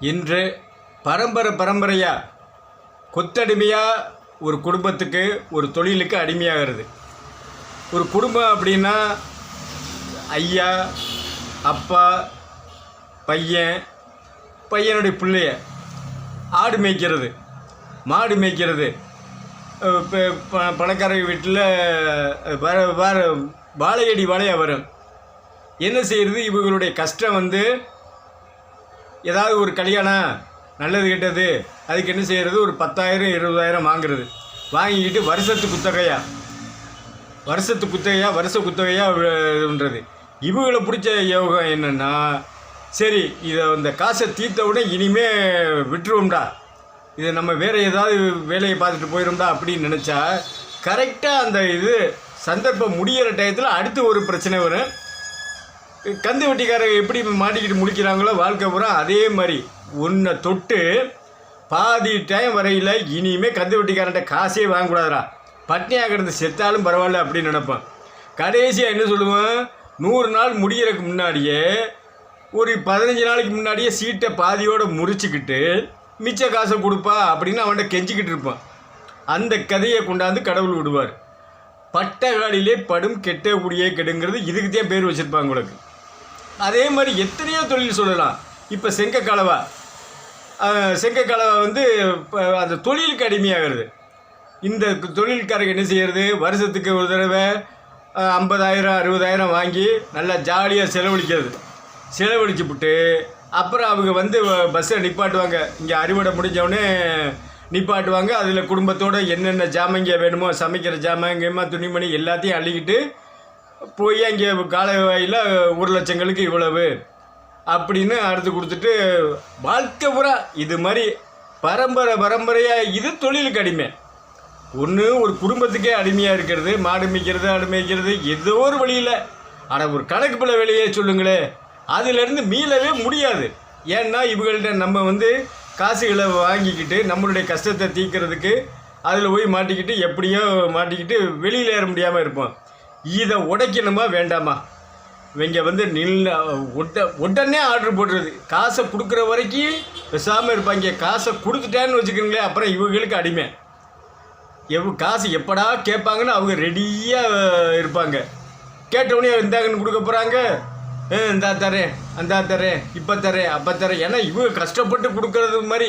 இன்று பரம்பரை பரம்பரையாக கொத்தடிமையாக ஒரு குடும்பத்துக்கு ஒரு தொழிலுக்கு அடிமையாகிறது. ஒரு குடும்பம் அப்படின்னா ஐயா அப்பா பையன் பையனுடைய பிள்ளைய ஆடு மேய்க்கிறது மாடு மேய்க்கிறது. இப்போ ப- பணக்கார வீட்டில் வர வர வாழையடி வாழையாக வரும். என்ன செய்கிறது இவங்களுடைய கஷ்டம் வந்து ஏதாவது ஒரு கல்யாணம் நல்லது கெட்டது அதுக்கு என்ன செய்கிறது ஒரு பத்தாயிரம் இருபதாயிரம் வாங்குறது. வாங்கிக்கிட்டு வருஷத்து குத்தகையா? வருஷத்து குத்தகையா வருஷ குத்தகையா இதுன்றது. இவங்களை பிடிச்ச யோகம் என்னென்னா சரி இதை இந்த காசை தீர்த்தவுடனே இனிமேல் இனிமே விட்டுருவோம்டா. இதை நம்ம வேறு ஏதாவது வேலையை பார்த்துட்டு போயிடும்டா அப்படின்னு நினச்சா கரெக்டாக அந்த இது சந்தர்ப்பம் முடியிற டயத்தில் அடுத்து ஒரு பிரச்சனை வரும். கந்து வெட்டிக்காரங்க எப்படி மாட்டிக்கிட்டு முடிக்கிறாங்களோ வாழ்க்கை பூரா அதே மாதிரி. உன்னை தொட்டு பாதி டைம் வரையில் இனிமேல் கந்து வெட்டிக்காரன்ட்ட காசே வாங்கக்கூடாதுடா. பட்னியாக கிடந்து செத்தாலும் பரவாயில்ல அப்படின்னு நினப்பேன். கடைசியாக என்ன சொல்லுவேன்? நூறு நாள் முடிகிறதுக்கு முன்னாடியே ஒரு பதினஞ்சு நாளைக்கு முன்னாடியே சீட்டை பாதியோடு முறிச்சுக்கிட்டு மிச்ச காசை கொடுப்பா அப்படின்னு அவன்கிட்ட கெஞ்சிக்கிட்டு இருப்பான். அந்த கதையை கொண்டாந்து கடவுள் விடுவார். பட்டகாலிலே படும் கெட்ட குடியே கெடுங்கிறது இதுக்கு தான் பேர் வச்சுருப்பாங்க உங்களுக்கு. அதே மாதிரி எத்தனையோ தொழில் சொல்லலாம். இப்போ செங்க கலவா செங்க வந்து இப்போ அந்த தொழிலுக்கு அடிமையாகிறது. இந்த தொழில்காரங்க என்ன செய்கிறது வருஷத்துக்கு ஒரு தடவை ஐம்பதாயிரம் அறுபதாயிரம் வாங்கி நல்லா ஜாலியாக செலவழிக்கிறது. செலவழிச்சு விட்டு அப்புறம் அவங்க வந்து பஸ்ஸை நிப்பாட்டுவாங்க. இங்கே அறுவடை முடிஞ்சவொடனே நிப்பாட்டுவாங்க. அதில் குடும்பத்தோடு என்னென்ன ஜாமங்க வேணுமோ சமைக்கிற ஜாமாங்கம்மா துணிமணி எல்லாத்தையும் அள்ளிக்கிட்டு போய் அங்கே காலை வாயில் ஒரு லட்சங்களுக்கு இவ்வளவு அப்படின்னு அடுத்து கொடுத்துட்டு வாழ்க்கை பூரா இது மாதிரி பரம்பரை பரம்பரையாக இது தொழிலுக்கு அடிமை ஒன்று ஒரு குடும்பத்துக்கே அடிமையாக இருக்கிறது மாடு மேய்க்கிறது ஆடு மேய்க்கிறது ஏதோ ஒரு வழியில். ஆனால் ஒரு கணக்கு பிள்ளை வேலையே சொல்லுங்களே அதிலிருந்து மீளவே முடியாது. ஏன்னா இவங்கள்ட்ட நம்ம வந்து காசுகளை வாங்கிக்கிட்டு நம்மளுடைய கஷ்டத்தை தீர்க்கறதுக்கு அதில் போய் மாட்டிக்கிட்டு எப்படியோ மாட்டிக்கிட்டு வெளியில் ஏற முடியாமல் இருப்போம். இதை உடைக்கணுமா வேண்டாமா? இவங்க வந்து நில் உட உடனே ஆர்டர் போடுறது காசை கொடுக்குற வரைக்கும் பேசாமல் இருப்பாங்க. காசை கொடுத்துட்டேன்னு வச்சுக்கோங்களேன் அப்புறம் இவங்களுக்கு அடிமை. எவ் காசு எப்படா கேட்பாங்கன்னு அவங்க ரெடியாக இருப்பாங்க. கேட்டவுடனே இந்தாங்கன்னு கொடுக்க போகிறாங்க இந்தா தரேன் அந்தா தரேன் இப்போ தரேன் அப்போ தரேன். ஏன்னா இவங்க கஷ்டப்பட்டு கொடுக்கறது மாதிரி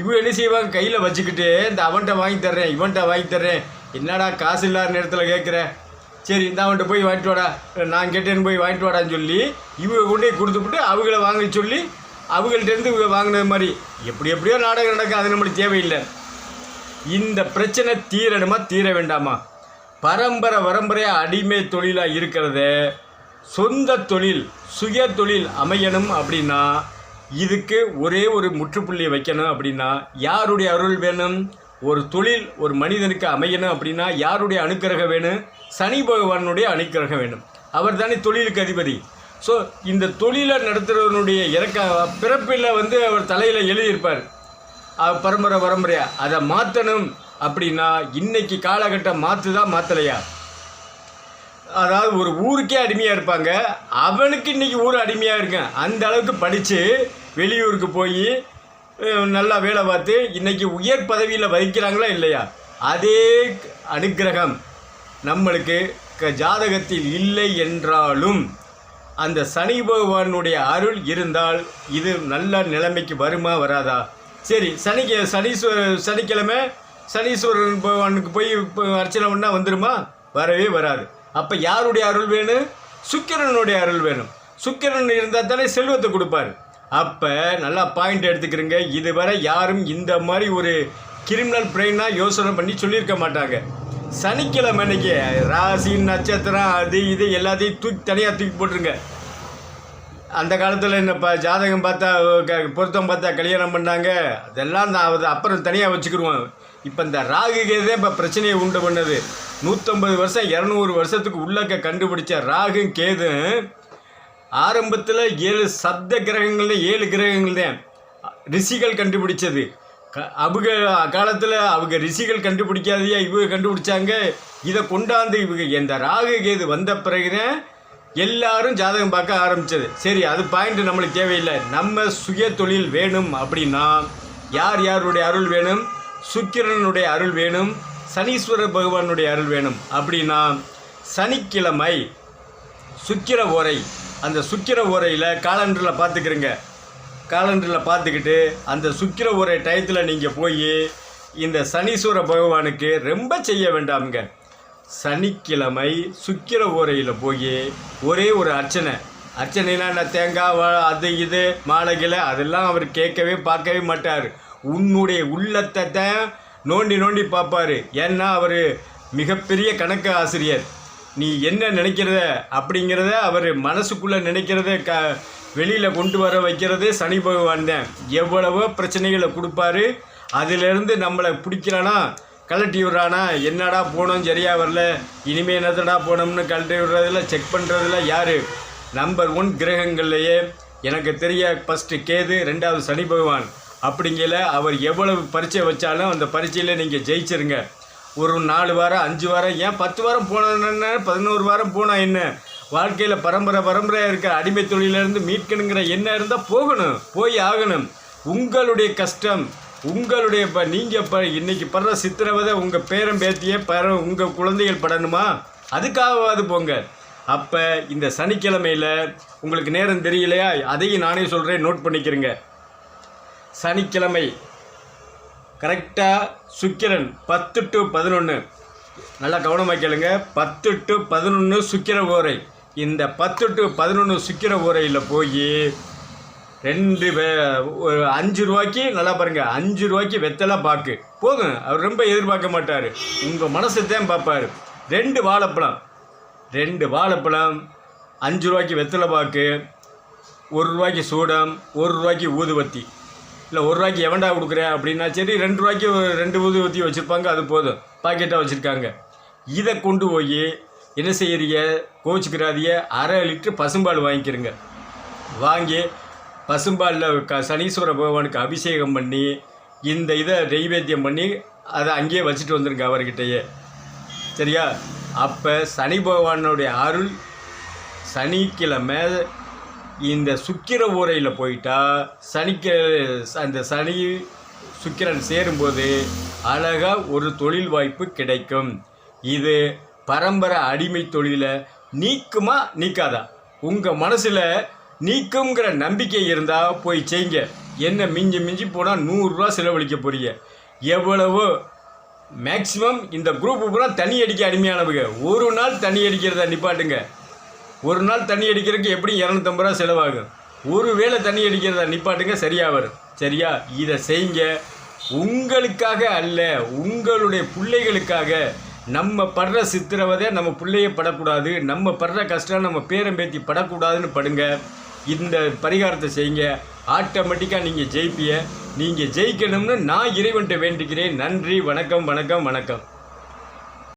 இவங்க என்ன செய்வாங்க? கையில் வச்சுக்கிட்டு இந்த அவன்கிட்ட வாங்கி தர்றேன் இவன்கிட்ட வாங்கி தர்றேன். என்னடா காசு இல்லாத நேரத்தில் கேட்குறேன் சரி இந்த அவன்கிட்ட போய் வாங்கிட்டு வாடா. நான் கேட்டேன்னு போய் வாங்கிட்டு வாடான்னு சொல்லி இவங்க கொண்டே போய் கொடுத்துப்புட்டு அவங்கள வாங்க சொல்லி அவங்கள்ட்டேருந்து இவங்க வாங்கினது மாதிரி எப்படி எப்படியோ நாடகம் நடக்கும் அது நம்மளுக்கு தேவையில்லை. இந்த பிரச்சனை தீரணுமா தீர வேண்டாமா? பரம்பரை பரம்பரையாக அடிமை தொழிலாக இருக்கிறத சொந்த தொழில் சுய தொழில் அமையணும் அப்படின்னா இதுக்கு ஒரே ஒரு முற்றுப்புள்ளி வைக்கணும் அப்படின்னா யாருடைய அருள் வேணும்? ஒரு தொழில் ஒரு மனிதனுக்கு அமையணும் அப்படின்னா யாருடைய அனுக்கிரகம் வேணும்? சனி பகவானுடைய அனுக்கிரகம் வேணும். அவர் தானே தொழிலுக்கு அதிபதி. ஸோ இந்த தொழிலை நடத்துகிறவனுடைய இறக்க பிறப்பில் வந்து அவர் தலையில் எழுதியிருப்பார். பரம்பரை பரம்பரையாக அதை மாற்றணும் அப்படின்னா இன்னைக்கு காலகட்டம் மாற்றுதா மாற்றலையா அதாவது ஒரு ஊருக்கே அடிமையாக இருப்பாங்க. அவனுக்கு இன்றைக்கி ஊர் அடிமையாக இருக்கேன். அந்த அளவுக்கு படித்து வெளியூருக்கு போய் நல்லா வேலை பார்த்து இன்றைக்கி உயர் பதவியில் வகிக்கிறாங்களா இல்லையா? அதே அனுக்கிரகம் நம்மளுக்கு க- ஜாதகத்தில் இல்லை என்றாலும் அந்த சனி பகவானுடைய அருள் இருந்தால் இது நல்ல நிலைமைக்கு வருமா வராதா? சரி சனிக்கு சனீஸ்வர சனிக்கிழமை சனீஸ்வரன் பகவானுக்கு போய் இப்போ அர்ச்சனை பண்ணா வந்துடுமா வரவே வராது. அப்போ யாருடைய அருள் வேணும்? சுக்கிரனுடைய அருள் வேணும். சுக்கிரன் இருந்தால் தானே செல்வத்தை கொடுப்பாரு. அப்போ நல்லா பாயிண்ட் எடுத்துக்கிறேங்க. இதுவரை யாரும் இந்த மாதிரி ஒரு கிரிமினல் பிரெயினாக யோசனை பண்ணி சொல்லியிருக்க மாட்டாங்க. சனிக்கிழமை அன்னைக்கு ராசி நட்சத்திரம் அது இது எல்லாத்தையும் தூக்கி தனியாக தூக்கி போட்டுருங்க. அந்த காலத்தில் என்ன ப ஜாதகம் பார்த்தா க- பொருத்தம் பார்த்தா கல்யாணம் பண்ணாங்க. அதெல்லாம் நான் அது அப்புறம் தனியாக வச்சுக்கிடுவோம் இப்போ இந்த ராகு கேது இப்போ பிரச்சனையை உண்டு பண்ணது. நூற்றம்பது வருஷம் இரநூறு வருஷத்துக்கு உள்ளக்க கண்டுபிடிச்ச ராகு கேது ஆரம்பத்தில் ஏழு சப்த கிரகங்கள் ஏழு கிரகங்கள் தான். ரிஷிகள் கண்டுபிடிச்சது. க அவங்க காலத்தில் அவங்க ரிஷிகள் கண்டுபிடிக்காதையா இவங்க கண்டுபிடிச்சாங்க. இதை கொண்டாந்து இவங்க இந்த ராகு கேது வந்த பிறகுதான் எல்லாரும் ஜாதகம் பார்க்க ஆரம்பித்தது சரி அது பாயிண்ட் நம்மளுக்கு தேவையில்லை. நம்ம சுய தொழில் வேணும் அப்படின்னா யார் யாருடைய அருள் வேணும்? சுக்கிரனுடைய அருள் வேணும். சனீஸ்வர பகவானுடைய அருள் வேணும். அப்படின்னா சனிக்கிழமை சுக்கிர ஓரை அந்த சுக்கிர உரையில் காலண்டரில் பார்த்துக்கிறங்க. காலண்டரில் பார்த்துக்கிட்டு அந்த சுக்கிர உரை டயத்தில் நீங்கள் போய் இந்த சனீஸ்வர பகவானுக்கு ரொம்ப செய்ய வேண்டாமுங்க. சனிக்கிழமை சுக்கிர உரையில் போய் ஒரே ஒரு அர்ச்சனை. அர்ச்சனைனா என்ன? தேங்காய் அது இது மாலைகளை அதெல்லாம் அவர் கேட்கவே பார்க்கவே மாட்டார். உன்னுடைய உள்ளத்தை தான் நோண்டி நோண்டி பார்ப்பாரு. ஏன்னா அவர் மிகப்பெரிய கணக்கு ஆசிரியர். நீ என்ன நினைக்கிறத அப்படிங்கிறத அவர் மனசுக்குள்ளே நினைக்கிறத க வெளியில் கொண்டு வர வைக்கிறதே சனி பகவான் தான். எவ்வளவோ பிரச்சனைகளை கொடுப்பாரு. அதிலிருந்து நம்மளை பிடிக்கலனா கழட்டி விட்றானா என்னடா போனோம் சரியாக வரல இனிமேல் என்னத்தடா போனோம்னு கலட்டி விடுறதுல செக் பண்ணுறதுல யார்? நம்பர் ஒன் கிரகங்கள்லையே எனக்கு தெரிய ஃபஸ்ட்டு கேது ரெண்டாவது சனி பகவான். அப்படிங்கல அவர் எவ்வளவு பரீட்சை வச்சாலும் அந்த பரீட்சையில் நீங்கள் ஜெயிச்சிருங்க. ஒரு நாலு வாரம் அஞ்சு வாரம் ஏன் பத்து வாரம் போனேன்னு பதினோரு வாரம் போனால் என்ன? வாழ்க்கையில் பரம்பரை பரம்பரையாக இருக்கிற அடிமை தொழிலேருந்து மீட்கணுங்கிற எண்ணம் இருந்தால் போகணும் போய் ஆகணும். உங்களுடைய கஷ்டம் உங்களுடைய இப்போ நீங்கள் இப்போ இன்றைக்கி படுற சித்திரவதை உங்கள் பேரன் பேத்தியே பர உங்கள் குழந்தைகள் படணுமா? அதுக்காகவாது போங்க. அப்போ இந்த சனிக்கிழமையில் உங்களுக்கு நேரம் தெரியலையா? அதையும் நானே சொல்கிறேன் நோட் பண்ணிக்கிறேங்க. சனிக்கிழமை கரெக்டாக சுக்கிரன் பத்து டு பதினொன்று நல்லா கவனமாக கேளுங்க. பத்து டு பதினொன்று சுக்கிர ஓரை. இந்த பத்து டு பதினொன்று சுக்கிர ஓரையில் போய் ரெண்டு ஒரு அஞ்சு ரூபாய்க்கு நல்லா பாருங்கள் அஞ்சு ரூபாய்க்கு வெத்தலை பாக்கு. போதும் அவர் ரொம்ப எதிர்பார்க்க மாட்டார். உங்கள் மனசை தான் பார்ப்பார். ரெண்டு வாழைப்பழம். ரெண்டு வாழைப்பழம் அஞ்சு ரூபாய்க்கு வெத்தலை பாக்கு ஒரு ரூபாய்க்கு சூடம் ஒரு ரூபாய்க்கு ஊதுவத்தி இல்லை ஒரு ரூபாய்க்கு எவன்டா கொடுக்குறேன் அப்படின்னா சரி ரெண்டு ரூபாய்க்கு ஒரு ரெண்டு ஊற்றி வச்சுருப்பாங்க அது போதும். பாக்கெட்டாக வச்சுருக்காங்க. இதை கொண்டு போய் என்ன செய்கிறீங்க கோச்சுக்கிறாதிய அரை லிட்டரு பசும்பால் வாங்கிக்கிறங்க. வாங்கி பசும்பாலில் க சனீஸ்வர பகவானுக்கு அபிஷேகம் பண்ணி இந்த இதை நெய்வேத்தியம் பண்ணி அதை அங்கேயே வச்சுட்டு வந்துருங்க அவர்கிட்டயே. சரியா? அப்போ சனி பகவானுடைய அருள் சனிக்கிழமை இந்த சுக்கிர ஊரையில் போயிட்டால் சனிக்க அந்த சனி சுக்கிரன் சேரும்போது அழகாக ஒரு தொழில் வாய்ப்பு கிடைக்கும். இது பரம்பரை அடிமை தொழிலை நீக்குமா நீக்காதா? உங்கள் மனசில் நீக்குங்கிற நம்பிக்கை இருந்தால் போய் செய்யுங்க. என்ன மிஞ்சி மிஞ்சி போனால் நூறுரூவா செலவழிக்க போறீங்க. எவ்வளவோ மேக்சிமம் இந்த குரூப்பு பூரா தண்ணி அடிக்க அடிமையானவங்க. ஒரு நாள் தண்ணி அடிக்கிறத நிப்பாட்டுங்க. ஒரு நாள் தண்ணி அடிக்கிறதுக்கு எப்படி இரநூத்தம்பது ரூபா செலவாகும்? ஒரு வேளை தண்ணி அடிக்கிறத நிப்பாட்டுங்க சரியாக வரும். சரியா? இதை செய்யுங்க. உங்களுக்காக அல்ல உங்களுடைய பிள்ளைகளுக்காக. நம்ம படுற சித்திரவதை நம்ம பிள்ளைய படக்கூடாது. நம்ம படுற கஷ்டம் நம்ம பேரம்பேத்தி படக்கூடாதுன்னு படுங்க. இந்த பரிகாரத்தை செய்யுங்க. ஆட்டோமேட்டிக்காக நீங்கள் ஜெயிப்பிய நீங்கள் ஜெயிக்கணும்னு நான் இறைவன்கிட்ட வேண்டிக்கிறேன். நன்றி வணக்கம் வணக்கம் வணக்கம்.